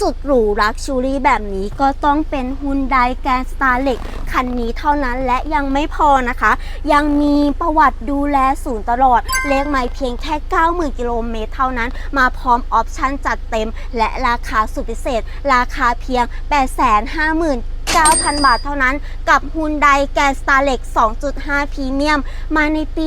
สุดหรูลักชูรี่แบบนี้ก็ต้องเป็นฮุนไดแกนสตาร์เล็กคันนี้เท่านั้นและยังไม่พอนะคะ ยังมีประวัติดูแลศูนย์ตลอด เลขไม่เพียงแค่ 90,000 กิโลเมตรเท่านั้น มาพร้อมออปชั่นจัดเต็ม และราคาสุดพิเศษ ราคาเพียง 850,000 9,000 บาทเท่านั้น กับฮุนไดแกนสตาร์เล็ก2.5 Premium มมาในปี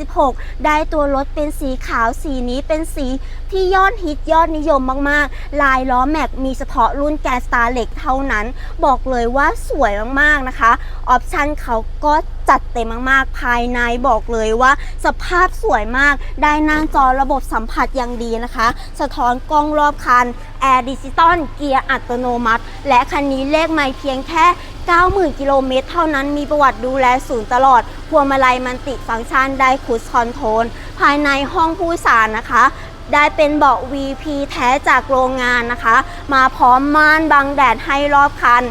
2016 ได้ตัวรถเป็นสีขาวสีนี้เป็นสีที่ยอดฮิตยอดนิยมมากๆ ลายล้อแม็กมีเฉพาะรุ่นแกนสตาร์เล็กเท่านั้น บอกเลยว่าสวยมากๆนะคะ ออปชันเขาก็ จัดเต็มมากๆ ภายในบอกเลยว่า สภาพสวยมาก ได้หน้าจอระบบสัมผัสอย่างดีนะคะ สะท้อนกล้องรอบคัน แอร์ดิจิตอล เกียร์อัตโนมัติ และคันนี้เลขไม่เพียงแค่ 90,000 กิโลเมตรเท่านั้นมีประวัติดูแลศูนย์ตลอด พวงมาลัยมันติฟังก์ชันได้คูสคอนโทรลภายในห้องผู้สารนะคะได้เป็นเบาะ VP แท้จากโรงงานนะคะ มาพร้อมม่านบังแดดให้รอบคัน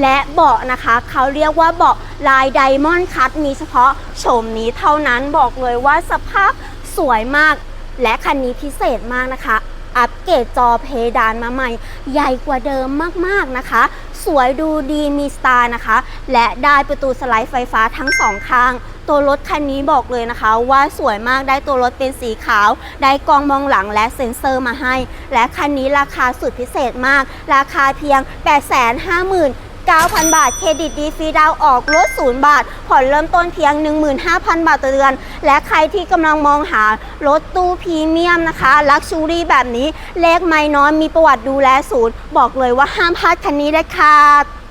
และเบาะนะคะ เขาเรียกว่าเบาะลายไดมอนด์คัตมีเฉพาะโฉมนี้เท่านั้นบอกเลยว่าสภาพสวยมาก และคันนี้พิเศษมากนะคะ อัปเกรดจอเพดานมาใหม่ ใหญ่กว่าเดิมมากๆนะคะ สวยดูดีมีสไตล์นะคะ และได้ประตูสไลด์ไฟฟ้าทั้งสองข้าง ตัวรถคันนี้บอกเลยนะคะ ว่าสวยมากได้ตัวรถเป็นสีขาว ได้กล้องมองหลังและเซ็นเซอร์มาให้ และคันนี้ราคาสุดพิเศษมาก ราคาเพียง 850,000 9,000 บาท เครดิตดีฟรีดาวออกลด0บาท ผ่อนเริ่มต้นเพียง 15,000 บาทต่อเดือน และใครที่กำลังมองหารถตู้พรีเมียมนะคะลักชูรี่แบบนี้เลขไม่น้อยมีประวัติดูแลศูนย์ บอกเลยว่าห้ามพลาดคันนี้เลยค่ะ